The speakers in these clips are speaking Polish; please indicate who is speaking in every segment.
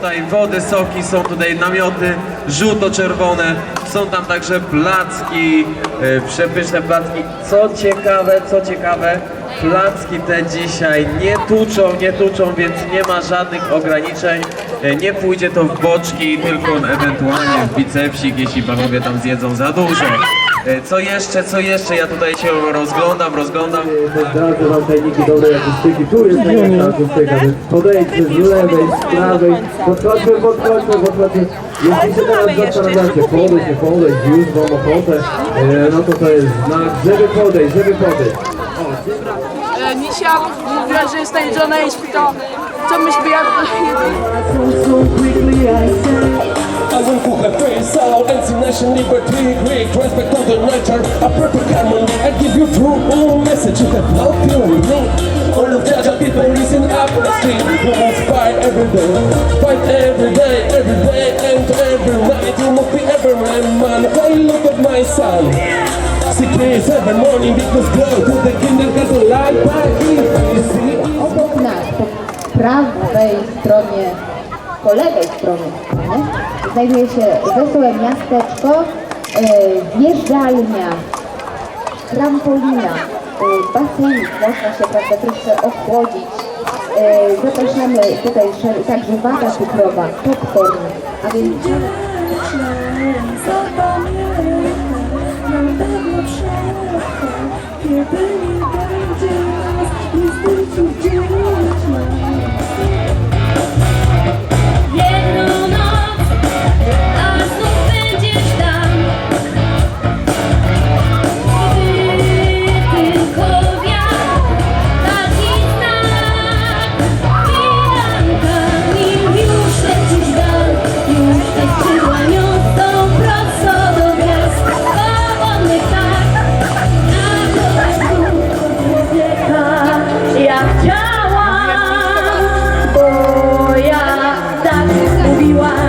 Speaker 1: tutaj wody, soki, są tutaj namioty żółto-czerwone, są tam także placki, e, przepyszne placki. Co ciekawe, co ciekawe, placki te dzisiaj nie tuczą, nie tuczą, więc nie ma żadnych ograniczeń. E, Nie pójdzie to w boczki, tylko ewentualnie w bicepsik, jeśli panowie tam zjedzą za dużo. E, Co jeszcze, co jeszcze? Ja tutaj się rozglądam, rozglądam.
Speaker 2: Zdradzę wam tajniki dobrej akustyki. Tu jest najlepsza akustyka, podejdźcie z lewej, z prawej, podchodźmy, podchodźmy, podchodźmy. Jeśli się teraz zastanawiacie, podejść, nie podejść, już wam ochotę, e, no to to jest znak, żeby podejść, żeby podejść.
Speaker 3: E, Nisia mówiła, że jest najedziona, jeśli to co myśmy jadli.
Speaker 4: I will put my face out and see nation liberty, great respect of the nature, a perfect harmony. I give you true message, you have no feeling me. All of the people listen up the street, you must fight every day, fight every day, every day and every night. You must be every man. Why look at my son? Six days every morning because go to the kingdom cause the light by
Speaker 5: obok nas, po prawej stronie, po lewej stronie nie? Znajduje się wesołe miasteczko, e, zjeżdżalnia, trampolina, e, basenik, można się prawda, troszkę ochłodzić. E, zapraszamy tutaj także wata cukrowa, popcorn, a więc
Speaker 6: Jedną you are.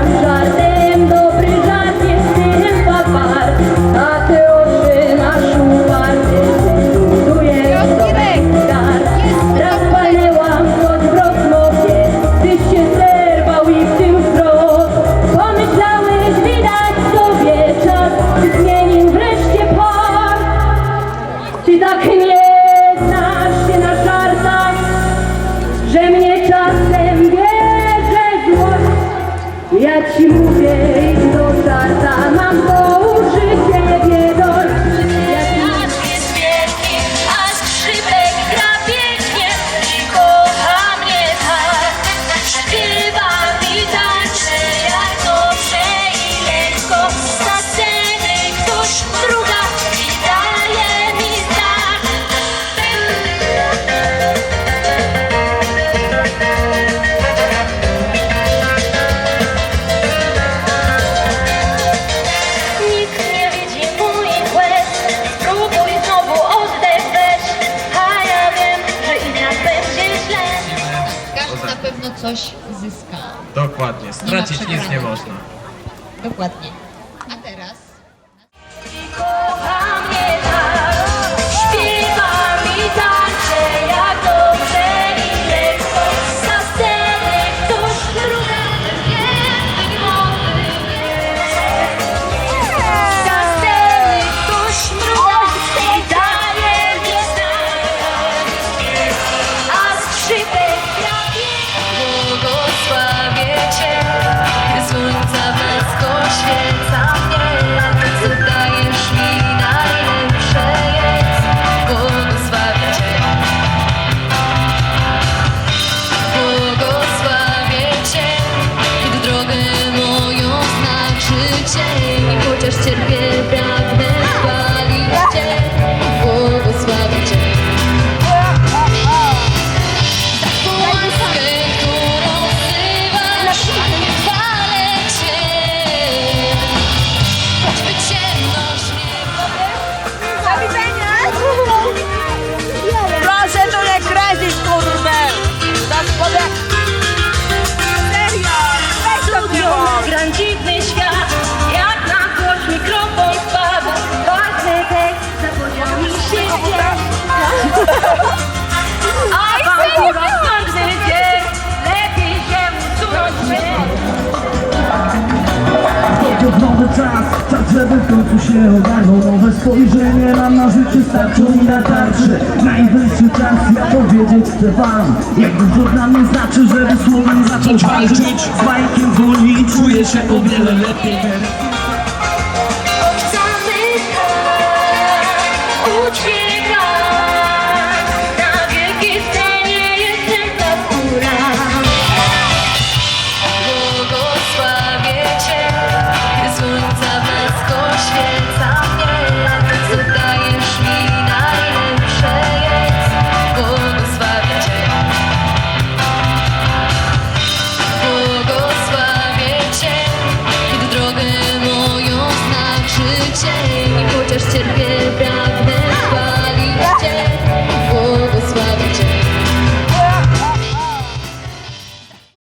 Speaker 6: Ja ci
Speaker 7: Każdy na pewno coś zyska.
Speaker 1: Dokładnie, stracić nic nie można.
Speaker 7: Dokładnie.
Speaker 6: Końcu się ogarną Nowe spojrzenie mam na życie starczą mi na tarczy. Najwyższy czas ja powiedzieć chcę wam. Jak dużo dla mnie znaczy, żeby słowem zacząć walczyć. Z bajkiem wolniej czuję się o wiele lepiej